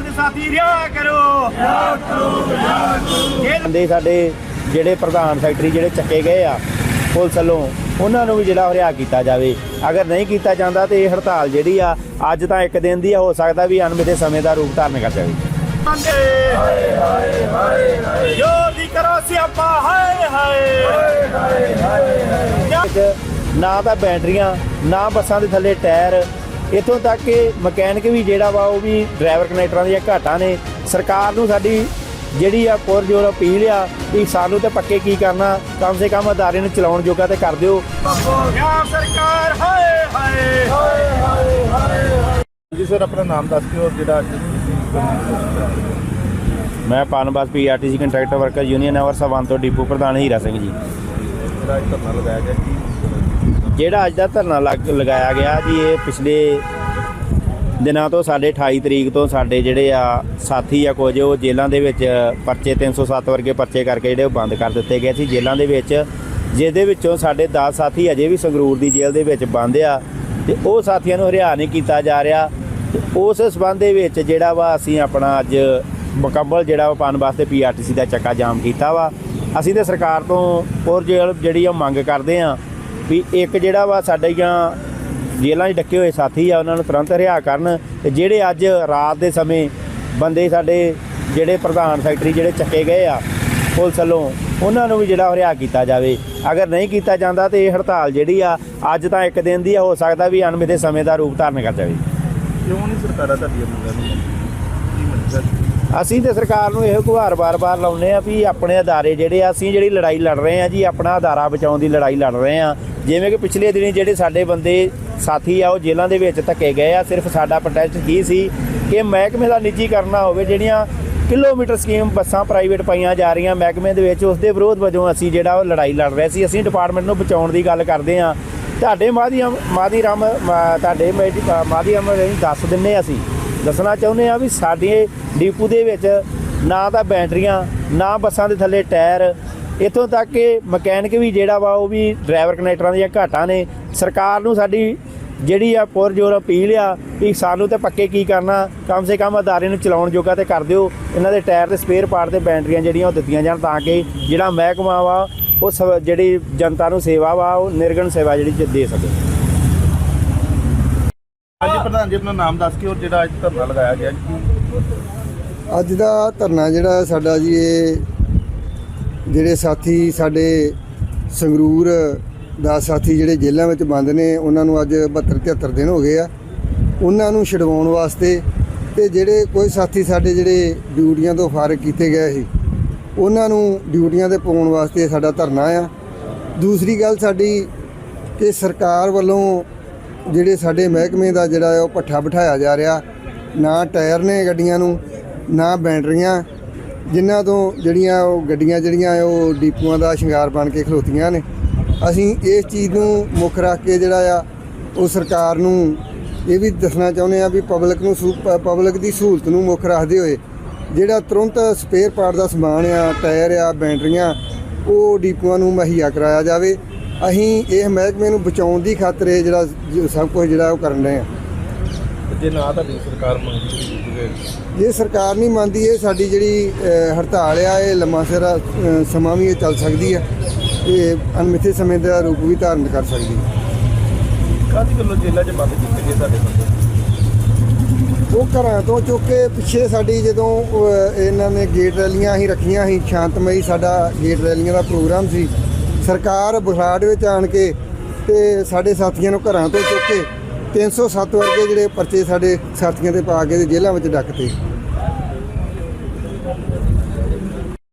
ਬੰਦ ਸਾਥੀ ਰਿਆ ਕਰੋ। ਦੇ ਸਾਡੇ ਜਿਹੜੇ ਪ੍ਰਧਾਨ ਸੈਕਟਰੀ ਜਿਹੜੇ ਚੱਕੇ ਗਏ ਆ ਪੁਲਿਸ ਵੱਲੋਂ ਉਹਨਾਂ ਨੂੰ ਵੀ ਜਿਹੜਾ ਹਰਿਆ ਕੀਤਾ ਜਾਵੇ। ਅਗਰ ਨਹੀਂ ਕੀਤਾ ਜਾਂਦਾ ਤੇ ਇਹ ਹੜਤਾਲ ਜਿਹੜੀ ਆ ਅੱਜ ਤਾਂ ਇੱਕ ਦਿਨ ਦੀ ਆ ਹੋ ਸਕਦਾ ਵੀ ਅਣਮਿੱਥੇ ਸਮੇਂ ਦਾ ਰੂਪ ਧਾਰਨ ਕਰ ਜਾਵੇ। ਬੰਦੇ ਹਾਏ ਹਾਏ ਹਾਏ ਜੋਦੀ ਕਰੋ ਸਿਆਪਾ ਹਾਏ ਹਾਏ। ਵਿੱਚ ਨਾ ਤਾਂ ਬੈਟਰੀਆਂ ਨਾ ਬੱਸਾਂ ਦੇ ਥੱਲੇ ਟਾਇਰ ਇਥੋਂ ਤੱਕ ਕਿ ਮਕੈਨਿਕ ਵੀ ਜਿਹੜਾ ਵਾ ਉਹ ਵੀ ਡਰਾਈਵਰ ਕਨੈਕਟਰਾਂ ਦੀਆਂ ਘਾਟਾਂ ਨੇ। ਸਰਕਾਰ ਨੂੰ ਸਾਡੀ ਜਿਹੜੀ ਆ ਪੁਰਜੋਰ ਅਪੀਲ ਆ ਵੀ ਸਾਨੂੰ ਤੇ ਪੱਕੇ ਕੀ ਕਰਨਾ ਕਮ ਸੇ ਕਮ ਅਦਾਰੇ ਨੂੰ ਚਲਾਉਣ ਜੋਗਾ ਤੇ ਕਰ ਦਿਓ। ਸਰਕਾਰ ਹਾਏ ਹਾਏ ਜੀ ਸਰ ਆਪਣਾ ਨਾਮ ਦੱਸ ਔਰ ਜਿਹੜਾ ਮੈਂ Punbus PRTC contractor worker union hour ਸਵਾਨ ਤੋਂ ਡਿਪੂ ਪ੍ਰਧਾਨ ਹੀਰਾ ਸਿੰਘ ਜੀ। ਜਿਹੜਾ ਅੱਜ ਧਰਨਾ ਲਗਾਇਆ ਗਿਆ ਕੀ ਜਿਹੜਾ ਅੱਜ ਦਾ ਧਰਨਾ ਲੱਗ- ਲਗਾਇਆ ਗਿਆ ਜੀ, ਇਹ ਪਿਛਲੇ ਦਿਨਾਂ ਤੋਂ ਸਾਡੇ 28 ਤਰੀਕ ਤੋਂ ਸਾਡੇ ਜਿਹੜੇ ਆ ਸਾਥੀ ਆ ਕੁਝ, ਉਹ ਜੇਲ੍ਹਾਂ ਦੇ ਵਿੱਚ ਪਰਚੇ 307 ਵਰਗੇ ਪਰਚੇ ਕਰਕੇ ਜਿਹੜੇ ਉਹ ਬੰਦ ਕਰ ਦਿੱਤੇ ਗਏ ਸੀ। ਜੇਲ੍ਹਾਂ ਦੇ ਵਿੱਚ ਜਿਹਦੇ ਵਿੱਚੋਂ ਸਾਡੇ 10 ਸਾਥੀ ਅਜੇ ਵੀ ਸੰਗਰੂਰ ਦੀ ਜੇਲ੍ਹ ਦੇ ਵਿੱਚ ਬੰਦ ਆ ਤੇ ਉਹ ਸਾਥੀਆਂ ਨੂੰ ਹਰਿਆ ਨਹੀਂ ਕੀਤਾ ਜਾ ਰਿਹਾ। ਤੇ ਉਸ ਸਬੰਧ ਦੇ ਵਿੱਚ ਜਿਹੜਾ ਵਾ ਅਸੀਂ ਆਪਣਾ ਅੱਜ ਮੁਕੰਮਲ ਜਿਹੜਾ ਵਾ ਪਾਉਣ ਵਾਸਤੇ ਪੀਆਰਟੀਸੀ ਦਾ ਚੱਕਾ ਜਾਮ ਕੀਤਾ ਵਾ। ਅਸੀਂ ਤੇ ਸਰਕਾਰ ਤੋਂ ਹੋਰ ਪੁਰ ਜਿਹੜੀ ਆ ਮੰਗ ਕਰਦੇ ਆ। ਵੀ ਇੱਕ ਜਿਹੜਾ ਵਾ ਸਾਡੀਆਂ ਜੇਲ੍ਹਾਂ 'ਚ ਡੱਕੇ ਹੋਏ ਸਾਥੀ ਆ, ਉਹਨਾਂ ਨੂੰ ਤੁਰੰਤ ਰਿਹਾ ਕਰਨ ਤੇ ਜਿਹੜੇ ਅੱਜ ਰਾਤ ਦੇ ਸਮੇਂ ਬੰਦੇ ਸਾਡੇ ਜਿਹੜੇ ਪ੍ਰਧਾਨ ਸੈਕਟਰੀ ਜਿਹੜੇ ਚੱਕੇ ਗਏ ਆ ਪੁਲਿਸ ਵੱਲੋਂ, ਉਹਨਾਂ ਨੂੰ ਵੀ ਜਿਹੜਾ ਹਰਿਆ ਕੀਤਾ ਜਾਵੇ। ਅਗਰ ਨਹੀਂ ਕੀਤਾ ਜਾਂਦਾ ਤੇ ਇਹ ਹੜਤਾਲ ਜਿਹੜੀ ਆ, ਅੱਜ ਤਾਂ ਇੱਕ ਦਿਨ ਦੀ ਆ, ਹੋ ਸਕਦਾ ਵੀ ਅਣਮਿੱਥੇ ਸਮੇਂ ਦਾ ਰੂਪ ਧਾਰਨ ਕਰ ਜਾਵੇ। ਕਿਉਂ ਨਹੀਂ ਸਰਕਾਰਾਂ ਤੁਹਾਡੀਆਂ ਮੰਗਾਂ ਨੂੰ ਕੀ ਮੰਗਦਾ ਅਸੀਂ ਤੇ ਸਰਕਾਰ ਨੂੰ ਇਹੋ ਗੁਹਾਰ ਬਾਰ-ਬਾਰ ਲਾਉਨੇ ਆ ਵੀ ਆਪਣੇ ਅਦਾਰੇ ਜਿਹੜੇ ਆ, ਅਸੀਂ ਜਿਹੜੀ ਲੜਾਈ ਲੜ ਰਹੇ ਆ ਜੀ, ਆਪਣਾ ਅਦਾਰਾ ਬਚਾਉਣ ਦੀ ਲੜਾਈ ਲੜ ਰਹੇ ਆ ਜਿਵੇਂ ਕਿ ਪਿਛਲੇ ਦਿਨੀ ਜਿਹੜੇ ਸਾਡੇ ਬੰਦੇ ਸਾਥੀ ਆ, ਉਹ ਜੇਲ੍ਹਾਂ ਦੇ ਵਿੱਚ ਧੱਕੇ ਗਏ ਆ, ਸਿਰਫ ਸਾਡਾ ਪ੍ਰੋਟੈਸਟ ਕੀ ਸੀ ਕਿ ਮਹਿਕਮੇ ਦਾ ਨਿੱਜੀ ਕਰਨਾ ਹੋਵੇ, ਜਿਹੜੀਆਂ ਕਿਲੋਮੀਟਰ ਸਕੀਮ ਬੱਸਾਂ ਪ੍ਰਾਈਵੇਟ ਪਾਈਆਂ ਜਾ ਰਹੀਆਂ ਮਹਿਕਮੇ ਦੇ ਵਿੱਚ ਉਸ ਦੇ ਵਿਰੋਧ ਵਜੋਂ ਅਸੀਂ ਜਿਹੜਾ ਉਹ ਲੜਾਈ ਲੜ ਰਹੇ ਸੀ। ਅਸੀਂ ਡਿਪਾਰਟਮੈਂਟ ਨੂੰ ਬਚਾਉਣ ਦੀ ਗੱਲ ਕਰਦੇ ਆ ਤੁਹਾਡੇ ਮਾਧਿਅਮ ਮਾਧਿਰਾਮ ਮਾ- ਤੁਹਾਡੇ ਮੈਡੀ- ਮਾਧਿਅਮ ਰਾਹੀਂ ਦੱਸ ਦਿੰਨੇ ਅਸੀਂ। ਦੱਸਣਾ ਚਾਹੁੰਦੇ ਆ ਵੀ ਸਾਡੇ ਡੀਪੂ ਦੇ ਵਿੱਚ ਨਾ ਤਾਂ ਬੈਟਰੀਆਂ, ਨਾ ਬੱਸਾਂ ਦੇ ਥੱਲੇ ਟਾਇਰ। ਇਥੋਂ ਤੱਕ ਕਿ ਮਕੈਨਿਕ ਵੀ ਜਿਹੜਾ ਵਾ ਉਹ ਵੀ ਡਰਾਈਵਰ ਕਨੈਕਟਰਾਂ ਦੀਆਂ ਘਾਟਾਂ ਨੇ। ਸਰਕਾਰ ਨੂੰ ਸਾਡੀ ਜਿਹੜੀ ਆ ਪੁਰ ਜ਼ੋਰ ਅਪੀਲ ਆ ਵੀ ਸਾਨੂੰ ਤੇ ਪੱਕੇ ਕੀ ਕਰਨਾ, ਕਮ ਸੇ ਕਮ ਅਦਾਰੇ ਨੂੰ ਚਲਾਉਣ ਜੋਗਾ ਤੇ ਕਰ ਦਿਓ। ਇਹਨਾਂ ਦੇ ਟਾਇਰ ਤੇ ਸਪੇਅਰ ਪਾਰਟ ਤੇ ਬੈਟਰੀਆਂ ਜਿਹੜੀਆਂ ਉਹ ਦਿੱਤੀਆਂ ਜਾਣ ਤਾਂ ਕਿ ਜਿਹੜਾ ਮਹਿਕਮਾ ਵਾ, ਉਹ ਸਵ- ਜਿਹੜੀ ਜਨਤਾ ਨੂੰ ਸੇਵਾ ਵਾ, ਉਹ ਨਿਰਗਣ ਸੇਵਾ ਜਿਹੜੀ ਦੇ ਸਕੇ। ਹਾਂਜੀ, ਪ੍ਰਧਾਨ ਜੀ, ਆਪਣਾ ਨਾਮ ਦੱਸ ਕੇ ਔਰ ਜਿਹੜਾ ਅੱਜ ਧਰਨਾ ਲਗਾਇਆ ਗਿਆ ਕੀ ਅੱਜ ਦਾ ਧਰਨਾ ਜਿਹੜਾ ਸਾਡਾ ਜੀ ਇਹ ਜਿਹੜੇ ਸਾਥੀ ਸਾਡੇ ਸੰਗਰੂਰ ਦਾ ਸਾਥੀ ਜਿਹੜੇ ਜੇਲ੍ਹਾਂ ਵਿੱਚ ਬੰਦ ਨੇ, ਉਹਨਾਂ ਨੂੰ ਅੱਜ 72 73 ਦਿਨ ਹੋ ਗਏ ਆ। ਉਹਨਾਂ ਨੂੰ ਛਡਵਾਉਣ ਵਾਸਤੇ ਤੇ ਜਿਹੜੇ ਕੋਈ ਸਾਥੀ ਸਾਡੇ ਜਿਹੜੇ ਡਿਊਟੀਆਂ ਤੋਂ ਫਾਰਗ ਕੀਤੇ ਗਏ ਸੀ, ਉਹਨਾਂ ਨੂੰ ਡਿਊਟੀਆਂ ਤੇ ਪਾਉਣ ਵਾਸਤੇ ਸਾਡਾ ਧਰਨਾ ਆ। ਦੂਸਰੀ ਗੱਲ ਸਾਡੀ ਕਿ ਸਰਕਾਰ ਵੱਲੋਂ ਜਿਹੜੇ ਸਾਡੇ ਮਹਿਕਮੇ ਦਾ ਜਿਹੜਾ ਹੈ ਉਹ ਪੱਠਾ ਬਿਠਾਇਆ ਜਾ ਰਿਹਾ, ਨਾ ਟਾਇਰ ਨੇ ਗੱਡੀਆਂ ਨੂੰ ਨਾ ਬੈਟਰੀਆਂ ਜਿਨ੍ਹਾਂ ਤੋਂ ਜਿਹੜੀਆਂ ਉਹ ਗੱਡੀਆਂ ਜਿਹੜੀਆਂ ਉਹ ਡੀਪੂਆਂ ਦਾ ਸ਼ਿੰਗਾਰ ਬਣ ਕੇ ਖਲੋਤੀਆਂ ਨੇ। ਅਸੀਂ ਇਸ ਚੀਜ਼ ਨੂੰ ਮੁੱਖ ਰੱਖ ਕੇ ਜਿਹੜਾ ਆ, ਉਹ ਸਰਕਾਰ ਨੂੰ ਇਹ ਵੀ ਦੱਸਣਾ ਚਾਹੁੰਦੇ ਆ ਵੀ ਪਬਲਿਕ ਨੂੰ ਪਬਲਿਕ ਦੀ ਸਹੂਲਤ ਨੂੰ ਮੁੱਖ ਰੱਖਦੇ ਹੋਏ ਜਿਹੜਾ ਤੁਰੰਤ ਸਪੇਅਰ ਪਾਰਟ ਦਾ ਸਮਾਨ ਆ, ਟਾਇਰ ਆ ਬੈਟਰੀਆਂ ਉਹ ਡੀਪੂਆਂ ਨੂੰ ਮੁਹੱਈਆ ਕਰਾਇਆ ਜਾਵੇ। ਅਸੀਂ ਇਹ ਮਹਿਕਮੇ ਨੂੰ ਬਚਾਉਣ ਦੀ ਖਾਤਰ ਇਹ ਜਿਹੜਾ ਸਭ ਕੁਝ ਜਿਹੜਾ ਉਹ ਕਰਨ ਰਹੇ ਆ। ਜੇ ਨਾ ਤੁਹਾਡੀ ਸਰਕਾਰ ਮੰਗਦੀ ਤੇ ਜੇ ਸਰਕਾਰ ਨਹੀਂ ਮੰਨਦੀ ਇਹ ਸਾਡੀ ਜਿਹੜੀ ਹੜਤਾਲ ਆ ਇਹ ਲੰਮਾ ਸਿਰ ਸਮਾਂ ਵੀ ਇਹ ਚੱਲ ਸਕਦੀ ਹੈ ਇਹ ਅਣਮਿੱਥੇ ਸਮੇਂ ਦਾ ਰੂਪ ਵੀ ਧਾਰਨ ਕਰ ਸਕਦੀ ਹੈ ਕਾਹਦੀ ਗੱਲੋਂ ਜੇਲ੍ਹਾਂ 'ਚ ਬੰਦ ਕੀਤੇ ਗਏ ਸਾਡੇ ਬੰਦੇ? ਉਹ ਘਰਾਂ ਤੋਂ ਚੁੱਕ ਕੇ ਪਿੱਛੇ ਸਾਡੀ ਜਦੋਂ ਇਹਨਾਂ ਨੇ ਗੇਟ ਰੈਲੀਆਂ ਹੀ ਰੱਖੀਆਂ ਸੀ ਸ਼ਾਂਤਮਈ ਸਾਡਾ ਗੇਟ ਰੈਲੀਆਂ ਦਾ ਪ੍ਰੋਗਰਾਮ ਸੀ ਸਰਕਾਰ ਬੁਖਾੜ ਵਿੱਚ ਆਣ ਕੇ ਤੇ ਸਾਡੇ ਸਾਥੀਆਂ ਨੂੰ ਘਰਾਂ ਤੋਂ ਚੁੱਕ ਕੇ 307 ਵਰਗੇ ਜਿਹੜੇ ਪਰਚੇ ਸਾਡੇ ਸਾਥੀਆਂ ਤੇ ਪਾ ਕੇ ਤੇ ਜੇਲ੍ਹਾਂ ਵਿੱਚ ਡੱਕਤੇ